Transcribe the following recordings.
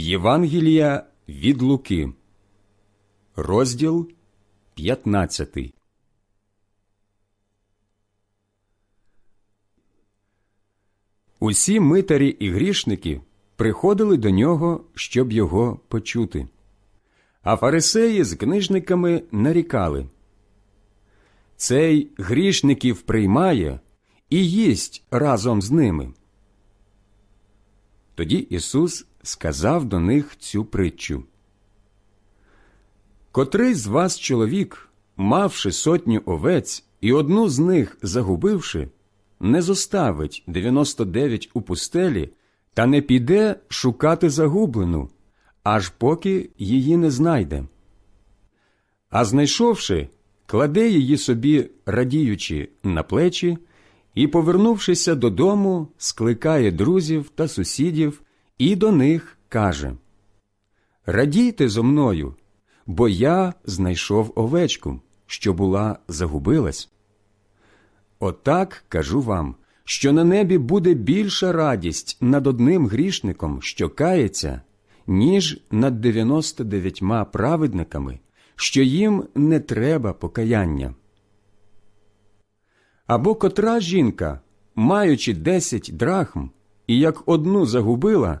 Євангелія від Луки, розділ 15. Усі митарі і грішники приходили до нього, щоб його почути. А фарисеї з книжниками нарікали. Цей грішників приймає і їсть разом з ними. Тоді Ісус сказав до них цю притчу. Котрий з вас чоловік, мавши сотню овець і одну з них загубивши, не зоставить 99 у пустелі та не піде шукати загублену, аж поки її не знайде. А знайшовши, кладе її собі, радіючи, на плечі, і, повернувшися додому, скликає друзів та сусідів і до них каже Радійте зо мною, бо я знайшов овечку, що була загубилась. Отак кажу вам, що на небі буде більша радість над одним грішником, що кається, ніж над дев'яносто дев'ятьма праведниками, що їм не треба покаяння. Або котра жінка, маючи десять драхм, і як одну загубила,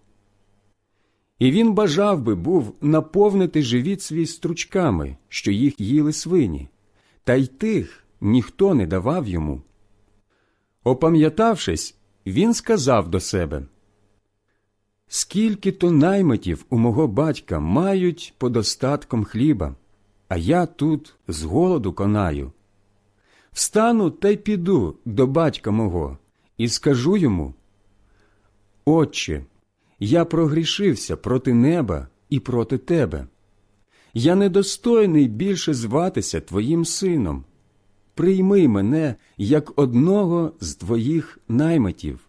І він бажав би був наповнити живіт свій стручками, що їх їли свині, та й тих ніхто не давав йому. Опам'ятавшись, він сказав до себе Скільки то наймитів у мого батька мають подостатком хліба, а я тут з голоду конаю. Встану та й піду до батька мого і скажу йому Отче, я прогрішився проти неба і проти тебе. Я недостойний більше зватися твоїм сином. Прийми мене як одного з твоїх наймитів.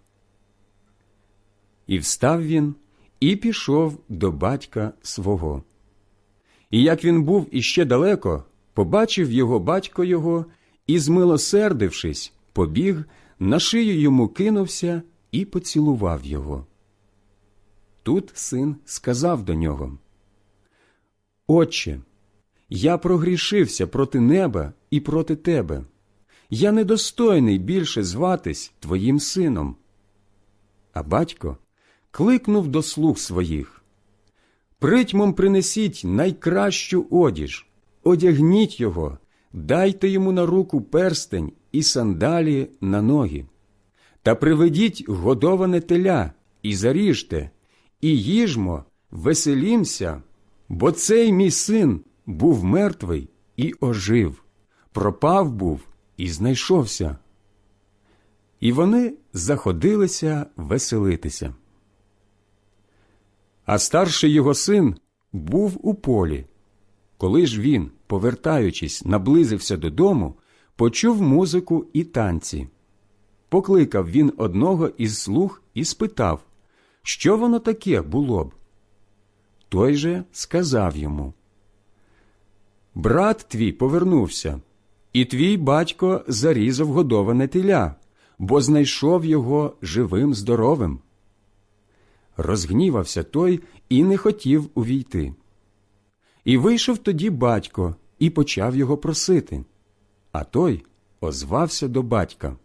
І встав він і пішов до батька свого. І як він був іще далеко, побачив його батько його і, змилосердившись, побіг, на шию йому кинувся і поцілував його. Тут син сказав до нього Отче, я прогрішився проти неба і проти тебе. Я недостойний більше зватись твоїм сином. А батько кликнув до слуг своїх Притьмом принесіть найкращу одіж, одягніть його, дайте йому на руку перстень і сандалі на ноги, та приведіть годоване теля і заріжте, і їжмо, веселімся, бо цей мій син був мертвий і ожив, пропав був і знайшовся. І вони заходилися веселитися. А старший його син був у полі. Коли ж він, повертаючись, наблизився додому, почув музику і танці. Покликав він одного із слуг і спитав, що воно таке було б. Той же сказав йому брат твій повернувся, і твій батько зарізав годоване теля, бо знайшов його живим здоровим. Розгнівався той і не хотів увійти. І вийшов тоді батько і почав його просити, а той озвався до батька.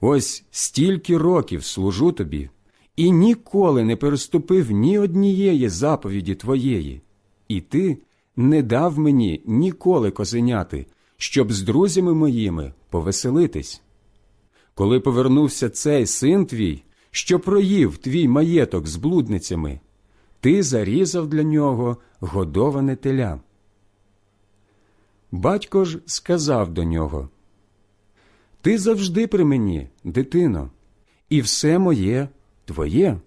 Ось стільки років служу тобі, і ніколи не переступив ні однієї заповіді твоєї, і ти не дав мені ніколи козеняти, щоб з друзями моїми повеселитись. Коли повернувся цей син твій, що проїв твій маєток з блудницями, ти зарізав для нього годоване теля. Батько ж сказав до нього Ти завжди при мені, дитино, і все моє твоє.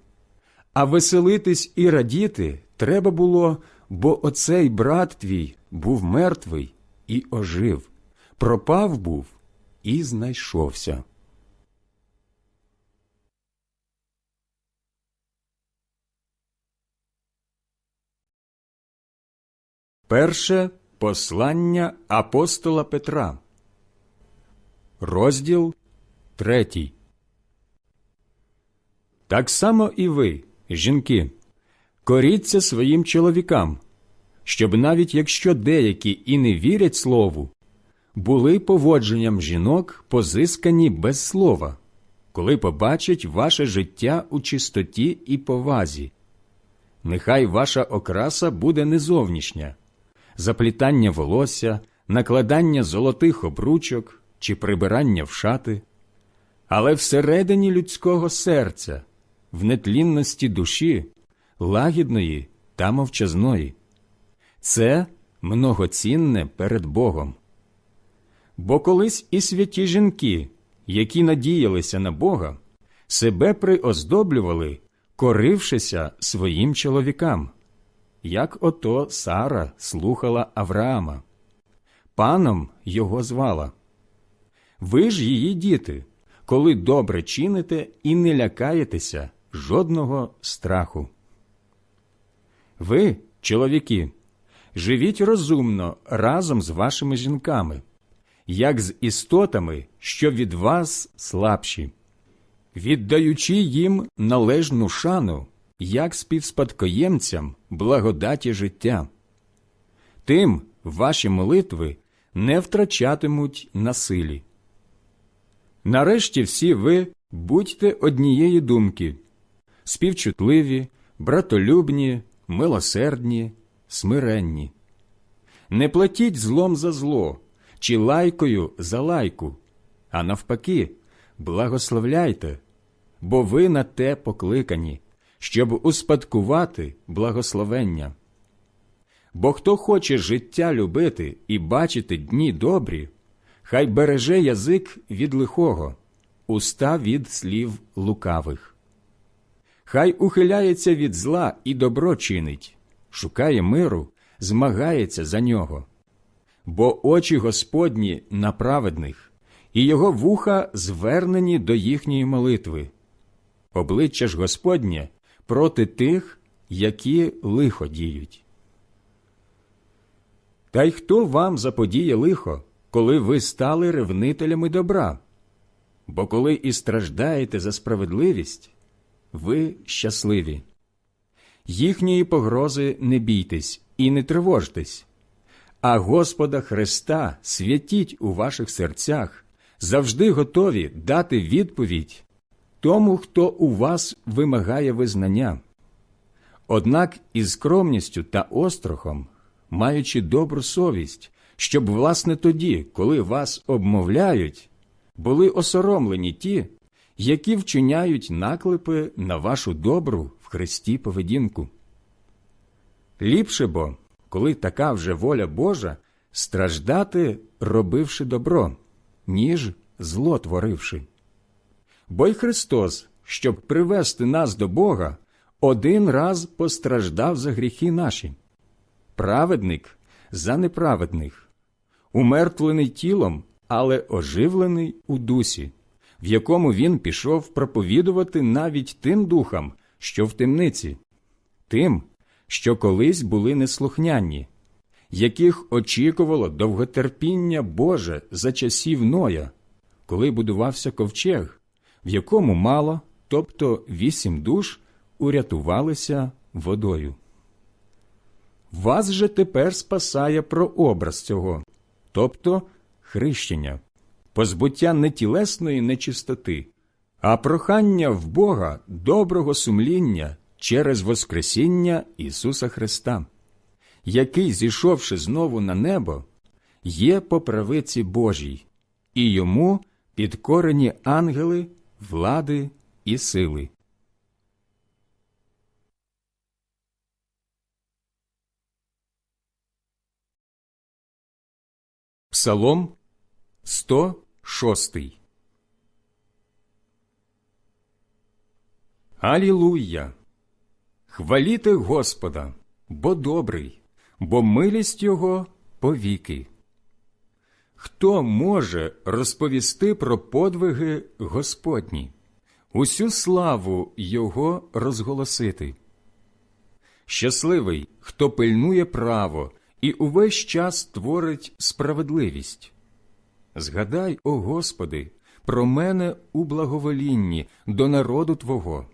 А веселитись і радіти треба було, бо оцей брат твій був мертвий і ожив, пропав був і знайшовся. Перше послання апостола Петра, розділ третій. Так само і ви, жінки, коріться своїм чоловікам, щоб навіть якщо деякі і не вірять слову, були поводженням жінок позискані без слова, коли побачать ваше життя у чистоті і повазі. Нехай ваша окраса буде не зовнішня, заплітання волосся, накладання золотих обручок чи прибирання в шати, але всередині людського серця, в нетлінності душі, лагідної та мовчазної. Це многоцінне перед Богом. Бо колись і святі жінки, які надіялися на Бога, себе приоздоблювали, корившися своїм чоловікам, як ото Сара слухала Авраама. Паном його звала. Ви ж її діти, коли добре чините і не лякаєтеся жодного страху. Ви, чоловіки, живіть розумно разом з вашими жінками, як з істотами, що від вас слабші, віддаючи їм належну шану, як співспадкоємцям благодаті життя. Тим ваші молитви не втрачатимуть на силі. Нарешті всі ви будьте однієї думки співчутливі, братолюбні, милосердні, смиренні. Не платіть злом за зло чи лайкою за лайку, а навпаки, благословляйте, бо ви на те покликані, щоб успадкувати благословення. Бо хто хоче життя любити і бачити дні добрі, хай береже язик від лихого, уста від слів лукавих. Хай ухиляється від зла і добро чинить, шукає миру, змагається за нього. Бо очі Господні на праведних, і його вуха звернені до їхньої молитви. Обличчя ж Господнє проти тих, які лихо діють. Та й хто вам заподіє лихо, коли ви стали ревнителями добра? Бо коли і страждаєте за справедливість, ви щасливі. Їхньої погрози не бійтесь і не тривожтесь, а Господа Христа святіть у ваших серцях, завжди готові дати відповідь тому, хто у вас вимагає визнання. Однак із скромністю та острохом, маючи добру совість, щоб, власне, тоді, коли вас обмовляють, були осоромлені ті, які вчиняють наклепи на вашу добру в Христі поведінку. Ліпше бо, коли така вже воля Божа, страждати, робивши добро, ніж зло творивши. Бо й Христос, щоб привести нас до Бога, один раз постраждав за гріхи наші, праведник за неправедних, умертвлений тілом, але оживлений у дусі, в якому він пішов проповідувати навіть тим духам, що в темниці, тим, що колись були неслухняні, яких очікувало довготерпіння Боже за часів Ноя, коли будувався ковчег, в якому мало, тобто вісім душ, урятувалися водою. Вас же тепер спасає прообраз цього, тобто хрещення, позбуття не тілесної нечистоти, а прохання в Бога доброго сумління через Воскресіння Ісуса Христа, який, зійшовши знову на небо, є по правиці Божій, і йому підкорені ангели, влади і сили. Псалом 106 Алілуя! Хваліте Господа, бо добрий, бо милість Його повіки. Хто може розповісти про подвиги Господні, усю славу Його розголосити? Щасливий, хто пильнує право і увесь час творить справедливість. Згадай, о Господи, про мене у благоволінні до народу Твого.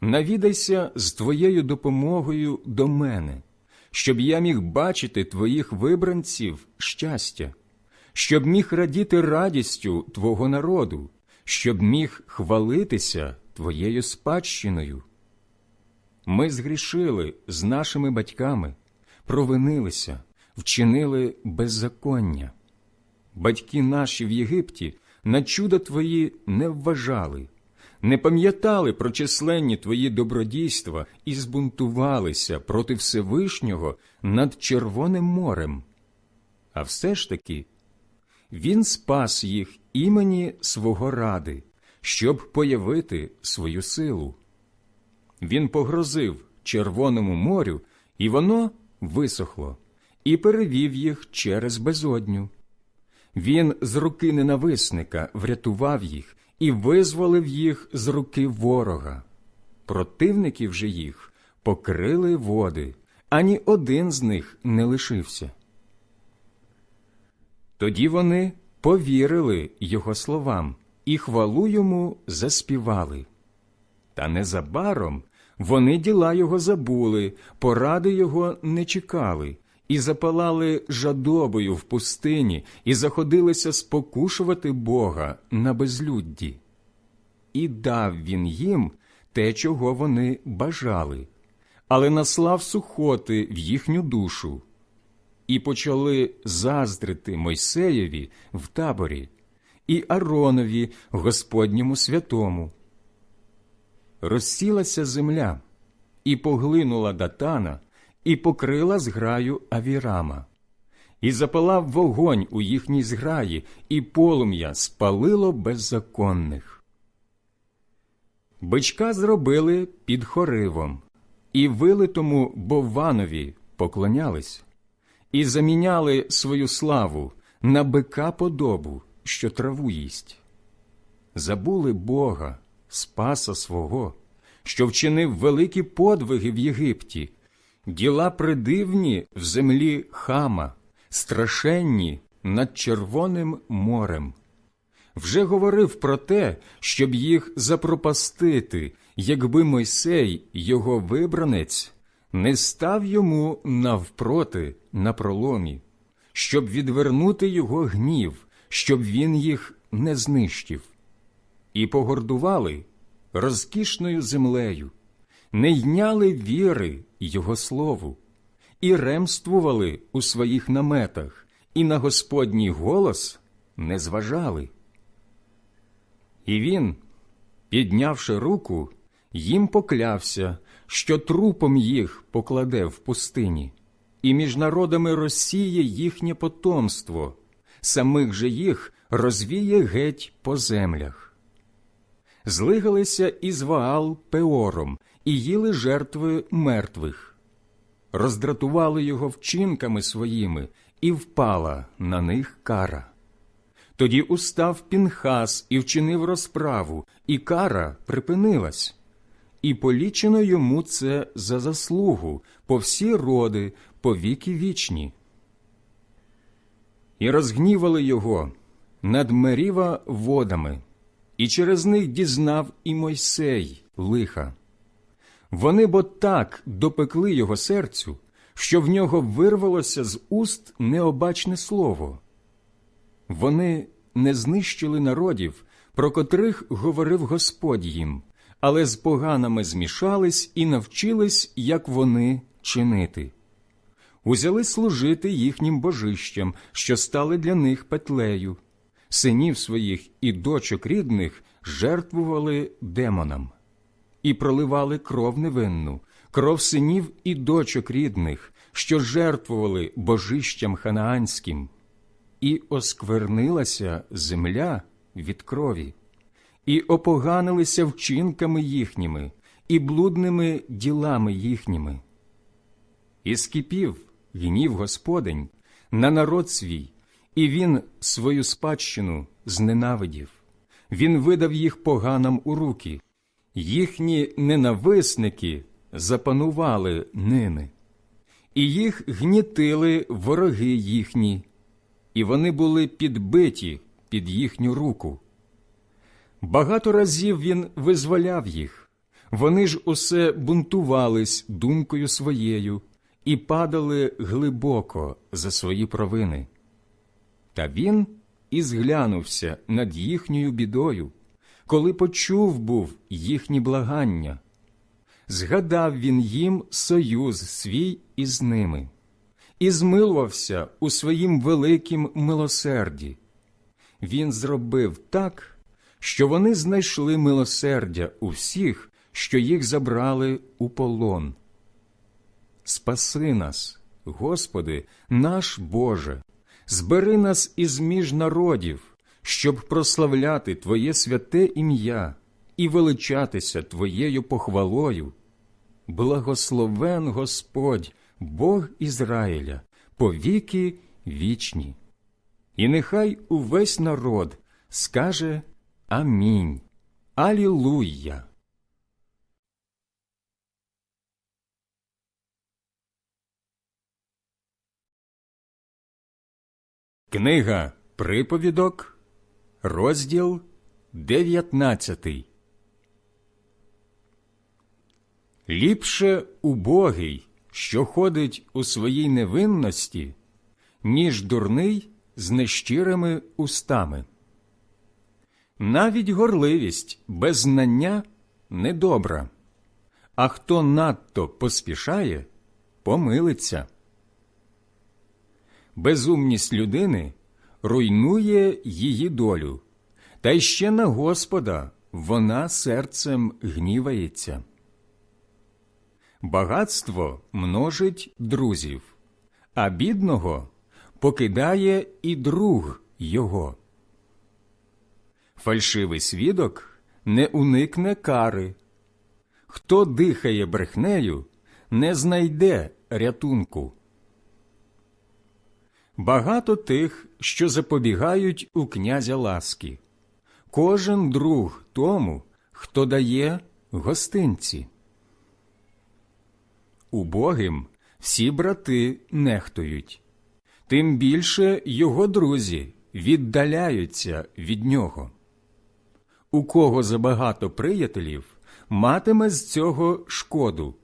Навідайся з Твоєю допомогою до мене, щоб я міг бачити Твоїх вибранців щастя, щоб міг радіти радістю Твого народу, щоб міг хвалитися Твоєю спадщиною. Ми згрішили з нашими батьками, провинилися, вчинили беззаконня. Батьки наші в Єгипті на чуда Твої не вважали, не пам'ятали про численні Твої добродійства і збунтувалися проти Всевишнього над Червоним морем. А все ж таки Він спас їх імені свого ради, щоб появити свою силу. Він погрозив Червоному морю, і воно висохло, і перевів їх через безодню. Він з руки ненависника врятував їх і визволив їх з руки ворога. Противників же їх покрили води, ані один з них не лишився. Тоді вони повірили його словам і хвалу йому заспівали. Та незабаром вони діла його забули, поради його не чекали, і запалали жадобою в пустині, і заходилися спокушувати Бога на безлюдді. І дав він їм те, чого вони бажали, але наслав сухоти в їхню душу. І почали заздрити Мойсеєві в таборі, і Аронові, Господньому святому. Розсілася земля, і поглинула датана, і покрила зграю Авірама, і запалав вогонь у їхній зграї, і полум'я спалило беззаконних. Бичка зробили під хоривом, і вилитому Бованові поклонялись, і заміняли свою славу на бика подобу, що траву їсть. Забули Бога, Спаса свого, що вчинив великі подвиги в Єгипті, діла придивні в землі хама, страшенні над Червоним морем. Вже говорив про те, щоб їх запропастити, якби Мойсей, його вибранець, не став йому навпроти на проломі, щоб відвернути його гнів, щоб він їх не знищив. І погордували розкішною землею, не йняли віри його слову, і ремствували у своїх наметах, і на Господній голос не зважали. І він, піднявши руку, їм поклявся, що трупом їх покладе в пустині, і між народами розсіє їхнє потомство, самих же їх розвіє геть по землях. Злигалися із Ваал Пеором і їли жертви мертвих, роздратували його вчинками своїми, і впала на них кара. Тоді устав Пінхас і вчинив розправу, і кара припинилась. І полічено йому це за заслугу по всі роди, по віки вічні. і розгнівали його над Меріва водами, і через них дізнав і Мойсей лиха. Вони бо так допекли його серцю, що в нього вирвалося з уст необачне слово. Вони не знищили народів, про котрих говорив Господь їм, але з поганими змішались і навчились, як вони чинити. Узяли служити їхнім божищам, що стали для них петлею. Синів своїх і дочок рідних жертвували демонам. І проливали кров невинну, кров синів і дочок рідних, що жертвували божищам ханаанським, і осквернилася земля від крові, і опоганилися вчинками їхніми, і блудними ділами їхніми. І скипів гнів Господень на народ свій, і він свою спадщину зненавидів. Він видав їх поганам у руки, їхні ненависники запанували ними, і їх гнітили вороги їхні, і вони були підбиті під їхню руку. Багато разів він визволяв їх, вони ж усе бунтувались думкою своєю і падали глибоко за свої провини. Та він і зглянувся над їхньою бідою, коли почув був їхні благання. Згадав він їм союз свій із ними і змилувався у своїм великім милосерді. Він зробив так, що вони знайшли милосердя у всіх, що їх забрали у полон. Спаси нас, Господи, наш Боже, збери нас із між народів, щоб прославляти Твоє святе ім'я і величатися Твоєю похвалою. Благословен Господь, Бог Ізраїля, повіки вічні. І нехай увесь народ скаже Амінь. Алілуя. Книга Приповідок, розділ 19 Ліпше убогий, що ходить у своїй невинності, ніж дурний з нещирими устами. Навіть горливість без знання недобра, а хто надто поспішає, помилиться. Безумність людини руйнує її долю, та й ще на Господа вона серцем гнівається. Багатство множить друзів, а бідного покидає і друг його. Фальшивий свідок не уникне кари. Хто дихає брехнею, не знайде рятунку. Багато тих, що запобігають у князя ласки, кожен друг тому, хто дає гостинці. Убогим всі брати нехтують, тим більше його друзі віддаляються від нього. У кого забагато приятелів, матиме з цього шкоду,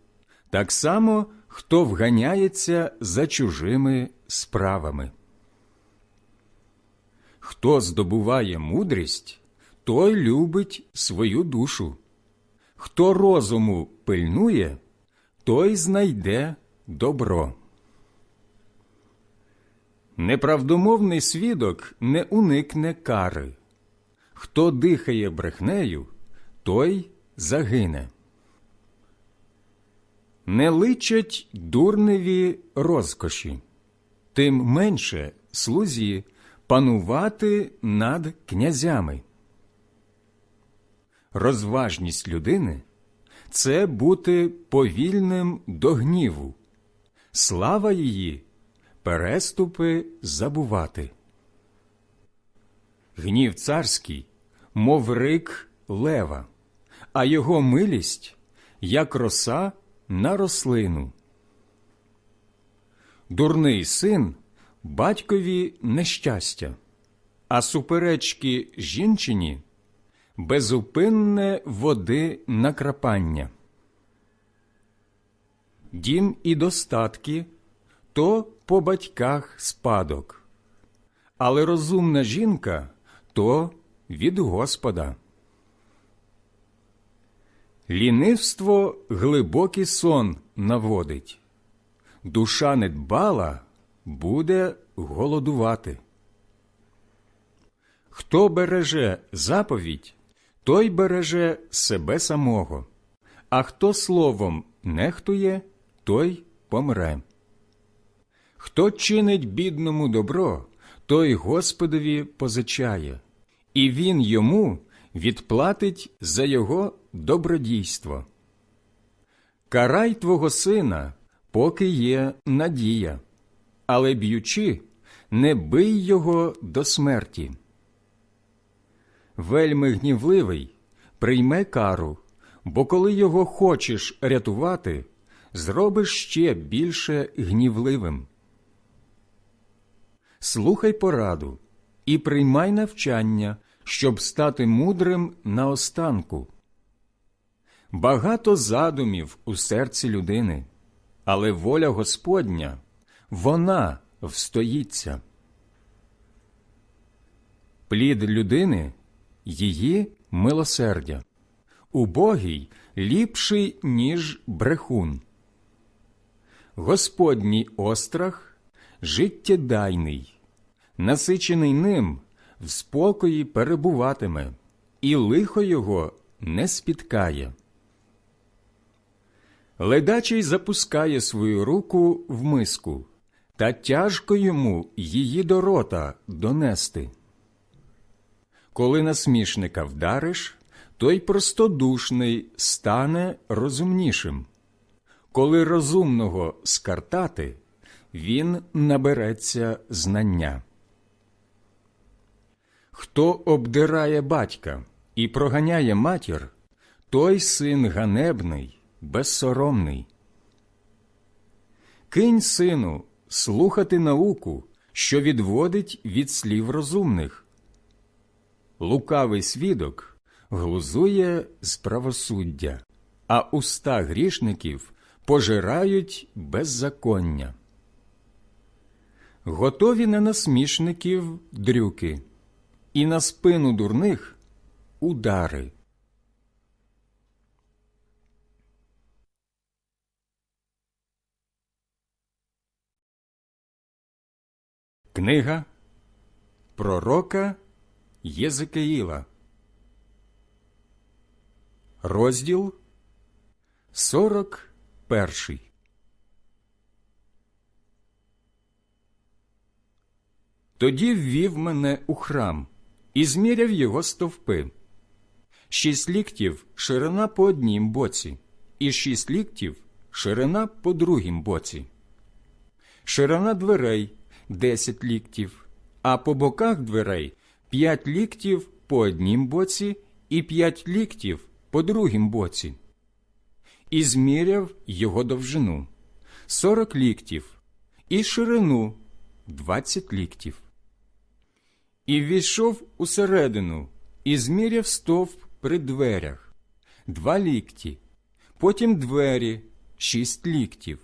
так само хто вганяється за чужими справами. Хто здобуває мудрість, той любить свою душу. Хто розуму пильнує, той знайде добро. Неправдомовний свідок не уникне кари. Хто дихає брехнею, той загине. Не личать дурневі розкоші, тим менше слузі панувати над князями. Розважність людини це бути повільним до гніву, слава її переступи забувати. Гнів царський, мов рик лева, а його милість, як роса на рослину. Дурний син батькові нещастя, а суперечки жінчині безупинне води накрапання. Дім і достатки то по батьках спадок, але розумна жінка то від Господа. Лінивство глибокий сон наводить, душа недбала буде голодувати. Хто береже заповідь, той береже себе самого, а хто словом нехтує, той помре. Хто чинить бідному добро, той Господові позичає, і він йому відплатить за його добродійство. Карай твого сина, поки є надія, але б'ючи, не бий його до смерті. Вельми гнівливий, прийме кару, бо коли його хочеш рятувати, зробиш ще більше гнівливим. Слухай пораду і приймай навчання, щоб стати мудрим наостанку. Багато задумів у серці людини, але воля Господня вона встоїться. Плід людини її милосердя, убогий ліпший, ніж брехун. Господній острах життєдайний, насичений ним в спокої перебуватиме, і лихо його не спіткає. Ледачий запускає свою руку в миску, та тяжко йому її до рота донести. Коли насмішника вдариш, той простодушний стане розумнішим. Коли розумного скартати, він набереться знання. Хто обдирає батька і проганяє матір, той син ганебний, безсоромний. Кинь сину слухати науку, що відводить від слів розумних. Лукавий свідок глузує з правосуддя, а уста грішників пожирають беззаконня. Готові на насмішників дрюки, і на спину дурних удари. Книга Пророка Єзекиїла. Розділ сорок перший. Тоді ввів мене у храм і зміряв його стовпи. Шість ліктів ширина по однім боці, і шість ліктів ширина по другім боці. Ширина дверей десять ліктів, а по боках дверей п'ять ліктів по однім боці і п'ять ліктів по другім боці. І зміряв його довжину сорок ліктів, і ширину двадцять ліктів. І ввійшов усередину, і зміряв стовп при дверях два лікті, потім двері шість ліктів,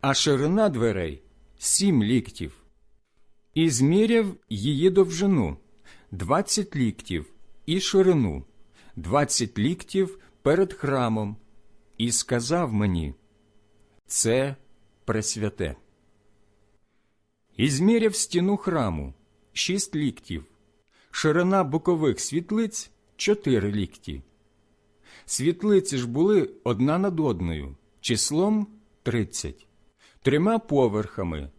а ширина дверей сім ліктів. І зміряв її довжину двадцять ліктів і ширину, двадцять ліктів перед храмом, і сказав мені це пресвяте. І зміряв стіну храму шість ліктів, ширина бокових світлиць чотири лікті. Світлиці ж були одна над одною, числом тридцять, трьома поверхами.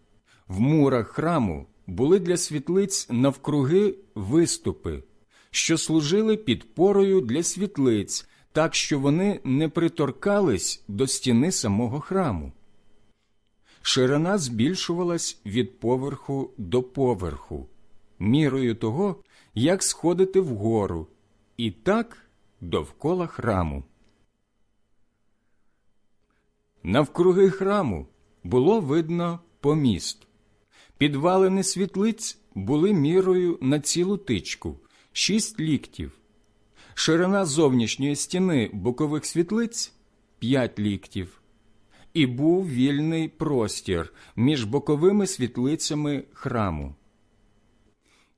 В мурах храму були для світлиць навкруги виступи, що служили підпорою для світлиць, так що вони не приторкались до стіни самого храму. Ширина збільшувалась від поверху до поверху, мірою того, як сходити вгору, і так довкола храму. Навкруги храму було видно поміст. Підвалини світлиць були мірою на цілу тичку шість ліктів. Ширина зовнішньої стіни бокових світлиць п'ять ліктів. І був вільний простір між боковими світлицями храму.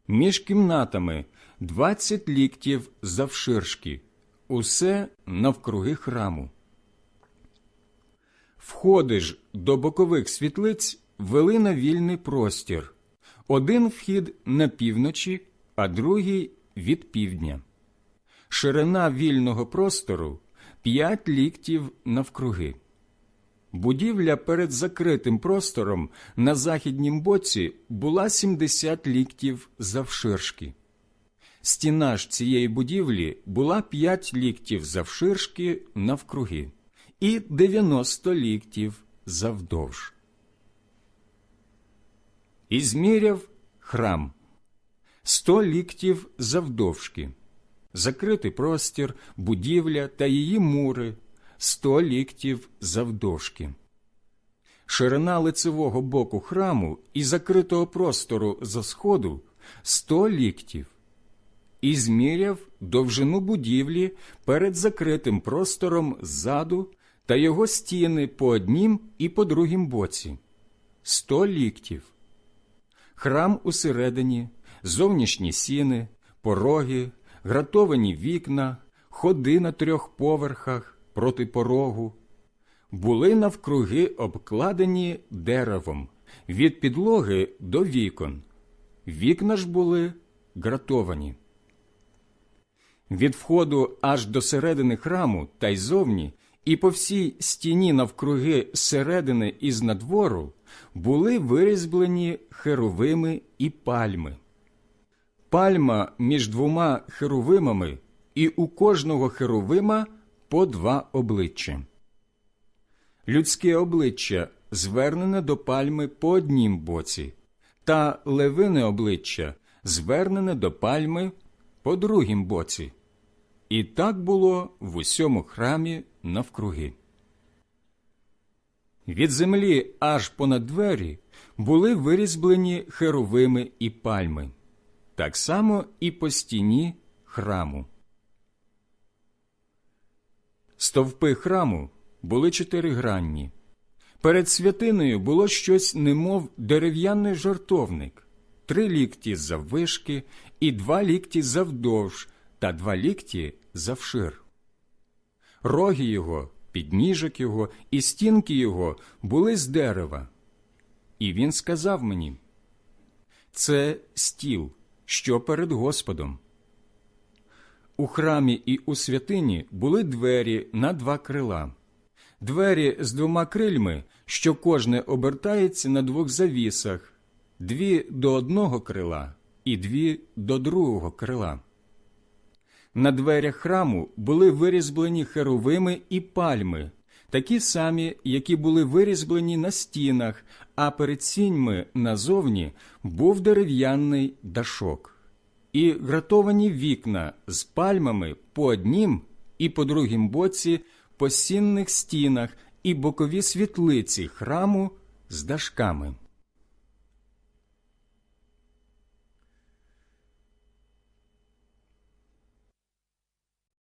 Між кімнатами двадцять ліктів завширшки, усе навкруги храму. Входи ж до бокових світлиць вели на вільний простір. Один вхід на півночі, а другий від півдня. Ширина вільного простору п'ять ліктів навкруги. Будівля перед закритим простором на західнім боці була 70 ліктів завширшки. Стіна ж цієї будівлі була 5 ліктів завширшки навкруги і 90 ліктів завдовж. І зміряв храм 100 ліктів завдовжки, закритий простір, будівля та її мури 100 ліктів завдовжки. Ширина лицевого боку храму і закритого простору за сходу 100 ліктів. І зміряв довжину будівлі перед закритим простором ззаду та його стіни по однім і по другім боці сто ліктів. Храм усередині, зовнішні сіни, пороги, гратовані вікна, ходи на трьох поверхах проти порогу, були навкруги обкладені деревом від підлоги до вікон. Вікна ж були гратовані. Від входу аж до середини храму та й зовні, і по всій стіні навкруги середини і знадвору були вирізблені херовими і пальми. Пальма між двома херовимами, і у кожного херовима по два обличчя. Людське обличчя звернене до пальми по однім боці, та левине обличчя звернене до пальми по другім боці. І так було в усьому храмі навкруги. Від землі аж понад двері були вирізблені херовими і пальми, так само і по стіні храму. Стовпи храму були чотиригранні. Перед святиною було щось, немов дерев'яний жартовник, три лікті заввишки і два лікті завдовж та два лікті завшир. Роги його, підніжок його і стінки його були з дерева. І він сказав мені: Це стіл, що перед Господом. У храмі і у святині були двері на два крила, двері з двома крильми, що кожне обертається на двох завісах, дві до одного крила і дві до другого крила. На дверях храму були вирізблені херовими і пальми, такі самі, які були вирізблені на стінах, а перед сіньми назовні був дерев'яний дашок і гратовані вікна з пальмами по однім і по другім боці по сінних стінах і бокові світлиці храму з дашками.